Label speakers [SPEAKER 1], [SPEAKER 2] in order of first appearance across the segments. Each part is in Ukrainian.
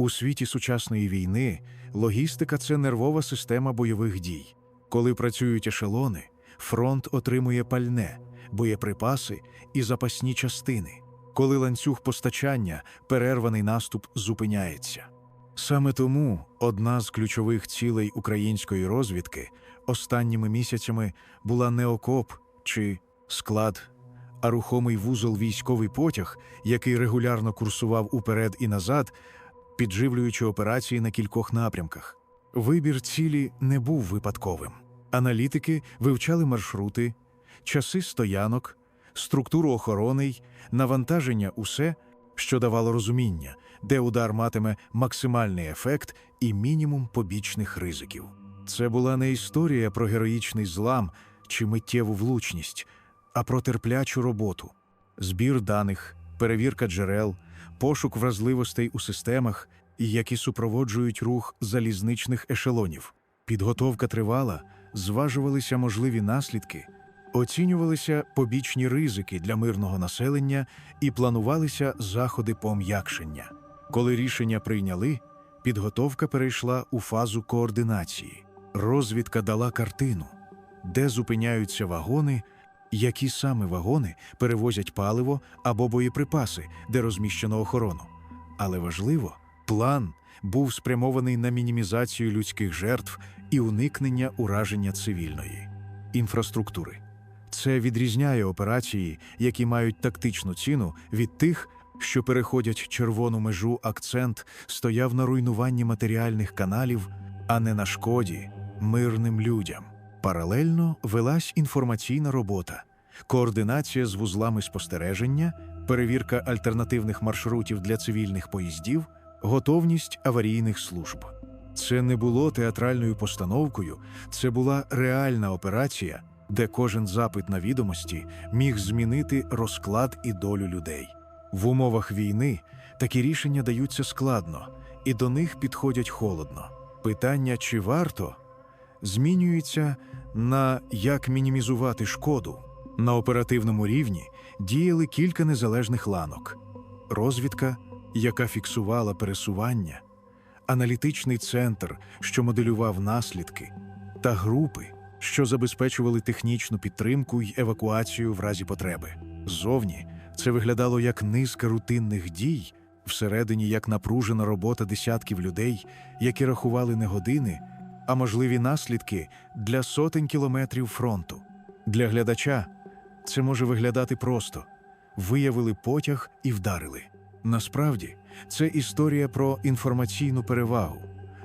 [SPEAKER 1] У світі сучасної війни логістика це нервова система бойових дій. Коли працюють ешелони, фронт отримує пальне, боєприпаси і запасні частини. Коли ланцюг постачання, перерваний наступ зупиняється. Саме тому одна з ключових цілей української розвідки останніми місяцями була не окоп чи склад, а рухомий вузол військовий потяг, який регулярно курсував уперед і назад, підживлюючи операції на кількох напрямках. Вибір цілі не був випадковим. Аналітики вивчали маршрути, часи стоянок, структуру охорони й навантаження усе, що давало розуміння, де удар матиме максимальний ефект і мінімум побічних ризиків. Це була не історія про героїчний злам чи миттєву влучність, а про терплячу роботу, збір даних, перевірка джерел, пошук вразливостей у системах, які супроводжують рух залізничних ешелонів. Підготовка тривала, зважувалися можливі наслідки, оцінювалися побічні ризики для мирного населення і планувалися заходи пом'якшення. Коли рішення прийняли, підготовка перейшла у фазу координації. Розвідка дала картину, де зупиняються вагони, які саме вагони перевозять паливо або боєприпаси, де розміщено охорону. Але важливо, план був спрямований на мінімізацію людських жертв і уникнення ураження цивільної інфраструктури. Це відрізняє операції, які мають тактичну ціну від тих, що переходять червону межу. Акцент стояв на руйнуванні матеріальних каналів, а не на шкоді мирним людям. Паралельно велась інформаційна робота, координація з вузлами спостереження, перевірка альтернативних маршрутів для цивільних поїздів, готовність аварійних служб. Це не було театральною постановкою, це була реальна операція, де кожен запит на відомості міг змінити розклад і долю людей. В умовах війни такі рішення даються складно, і до них підходять холодно. Питання, чи варто, змінюється на як мінімізувати шкоду. На оперативному рівні діяли кілька незалежних ланок: розвідка, яка фіксувала пересування, аналітичний центр, що моделював наслідки, та групи, що забезпечували технічну підтримку й евакуацію в разі потреби. Ззовні це виглядало як низка рутинних дій, всередині як напружена робота десятків людей, які рахували не години, а можливі наслідки для сотень кілометрів фронту. Для глядача це може виглядати просто виявили потяг і вдарили. Насправді, це історія про інформаційну перевагу,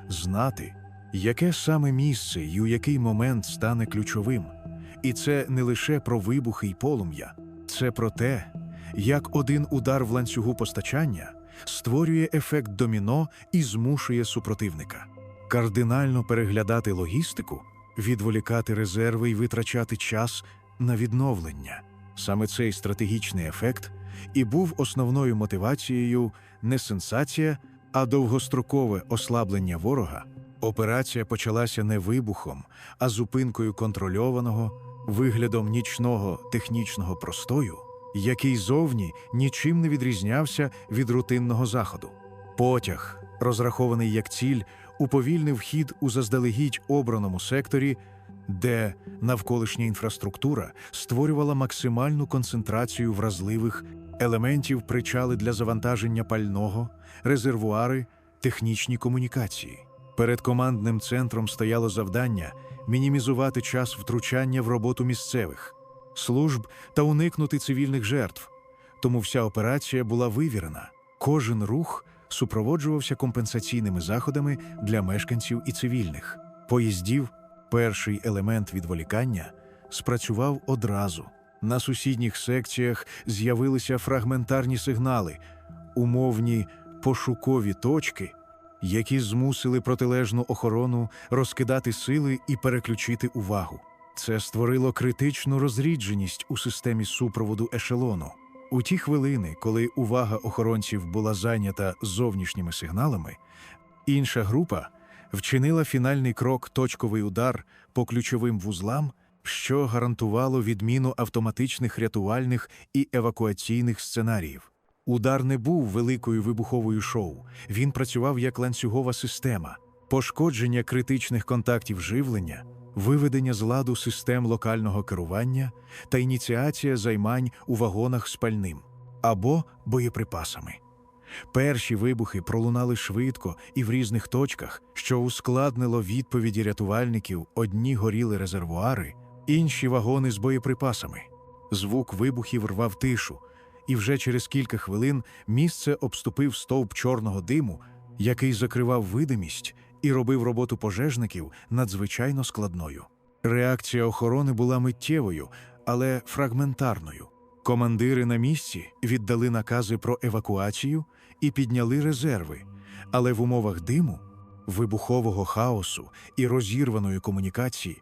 [SPEAKER 1] знати, яке саме місце і у який момент стане ключовим. І це не лише про вибухи й полум'я, це про те, як один удар в ланцюгу постачання створює ефект доміно і змушує супротивника. Кардинально переглядати логістику, відволікати резерви і витрачати час на відновлення. Саме цей стратегічний ефект і був основною мотивацією не сенсація, а довгострокове ослаблення ворога. Операція почалася не вибухом, а зупинкою контрольованого виглядом нічного технічного простою, який зовні нічим не відрізнявся від рутинного заходу. Потяг, розрахований як ціль, уповільнив хід у заздалегідь обраному секторі, де навколишня інфраструктура створювала максимальну концентрацію вразливих елементів причали для завантаження пального, резервуари, технічні комунікації. Перед командним центром стояло завдання мінімізувати час втручання в роботу місцевих служб та уникнути цивільних жертв. Тому вся операція була вивірена. Кожен рух супроводжувався компенсаційними заходами для мешканців і цивільних. Поїздів, перший елемент відволікання, спрацював одразу. На сусідніх секціях з'явилися фрагментарні сигнали, умовні пошукові точки, які змусили протилежну охорону розкидати сили і переключити увагу. Це створило критичну розрідженість у системі супроводу ешелону. У ті хвилини, коли увага охоронців була зайнята зовнішніми сигналами, інша група вчинила фінальний крок точковий удар по ключовим вузлам, що гарантувало відміну автоматичних рятувальних і евакуаційних сценаріїв. Удар не був великою вибуховою шоу, він працював як ланцюгова система, пошкодження критичних контактів живлення, виведення з ладу систем локального керування та ініціація займань у вагонах з пальним або боєприпасами. Перші вибухи пролунали швидко і в різних точках, що ускладнило відповіді рятувальників. Одні горіли резервуари, інші вагони з боєприпасами. Звук вибухів рвав тишу, і вже через кілька хвилин місце обступив стовп чорного диму, який закривав видимість і робив роботу пожежників надзвичайно складною. Реакція охорони була миттєвою, але фрагментарною. Командири на місці віддали накази про евакуацію і підняли резерви, але в умовах диму, вибухового хаосу і розірваної комунікації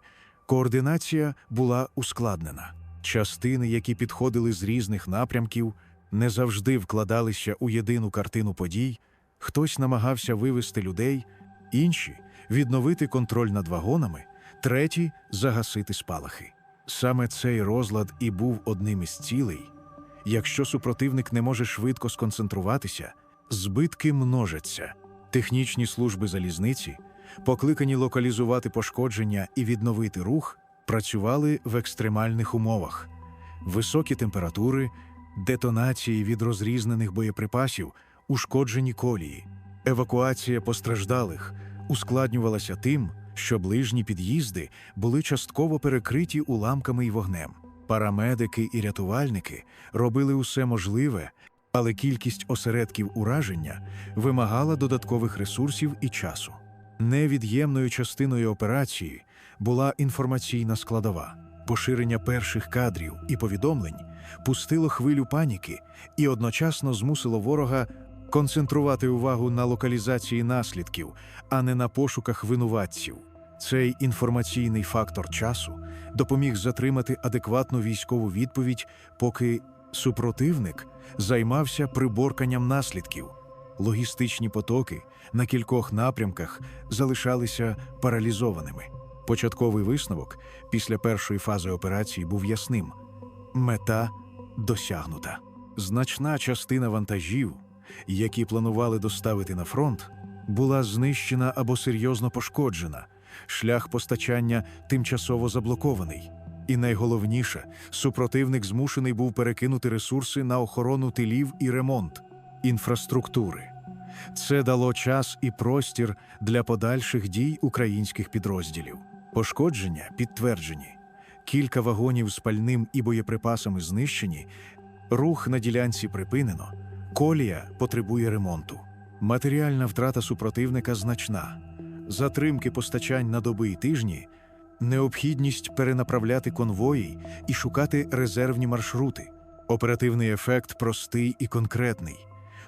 [SPEAKER 1] координація була ускладнена. Частини, які підходили з різних напрямків, не завжди вкладалися у єдину картину подій, хтось намагався вивести людей, інші відновити контроль над вагонами, треті загасити спалахи. Саме цей розлад і був одним із цілей. Якщо супротивник не може швидко сконцентруватися, збитки множаться. Технічні служби залізниці, покликані локалізувати пошкодження і відновити рух, працювали в екстремальних умовах. Високі температури, детонації від розрізнених боєприпасів, ушкоджені колії, евакуація постраждалих ускладнювалася тим, що ближні під'їзди були частково перекриті уламками і вогнем. Парамедики і рятувальники робили усе можливе, але кількість осередків ураження вимагала додаткових ресурсів і часу. Невід'ємною частиною операції була інформаційна складова. Поширення перших кадрів і повідомлень пустило хвилю паніки і одночасно змусило ворога концентрувати увагу на локалізації наслідків, а не на пошуках винуватців. Цей інформаційний фактор часу допоміг затримати адекватну військову відповідь, поки супротивник займався приборканням наслідків. Логістичні потоки на кількох напрямках залишалися паралізованими. Початковий висновок після першої фази операції був ясним: мета досягнута. Значна частина вантажів, які планували доставити на фронт, була знищена або серйозно пошкоджена. Шлях постачання тимчасово заблокований. І найголовніше, супротивник змушений був перекинути ресурси на охорону тилів і ремонт інфраструктури. Це дало час і простір для подальших дій українських підрозділів. Пошкодження підтверджені. Кілька вагонів з пальним і боєприпасами знищені, рух на ділянці припинено, колія потребує ремонту. Матеріальна втрата супротивника значна. Затримки постачань на доби і тижні, необхідність перенаправляти конвої і шукати резервні маршрути. Оперативний ефект простий і конкретний.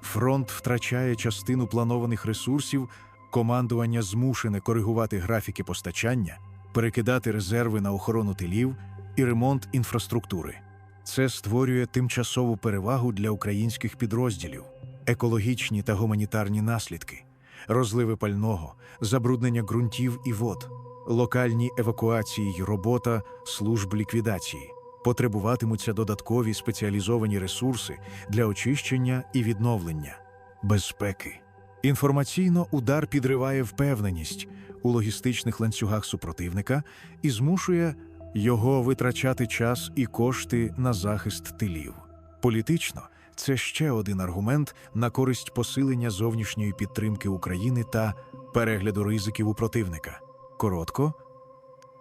[SPEAKER 1] Фронт втрачає частину планованих ресурсів, командування змушене коригувати графіки постачання, перекидати резерви на охорону тилів і ремонт інфраструктури. Це створює тимчасову перевагу для українських підрозділів, екологічні та гуманітарні наслідки, розливи пального, забруднення ґрунтів і вод, локальні евакуації й робота служб ліквідації. Потребуватимуться додаткові спеціалізовані ресурси для очищення і відновлення, безпеки. Інформаційно удар підриває впевненість у логістичних ланцюгах супротивника і змушує його витрачати час і кошти на захист тилів. Політично це ще один аргумент на користь посилення зовнішньої підтримки України та перегляду ризиків у противника. Коротко,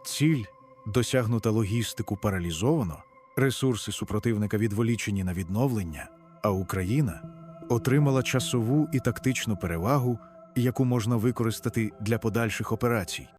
[SPEAKER 1] ціль досягнута логістику паралізовано, ресурси супротивника відволічені на відновлення, а Україна отримала часову і тактичну перевагу, яку можна використати для подальших операцій.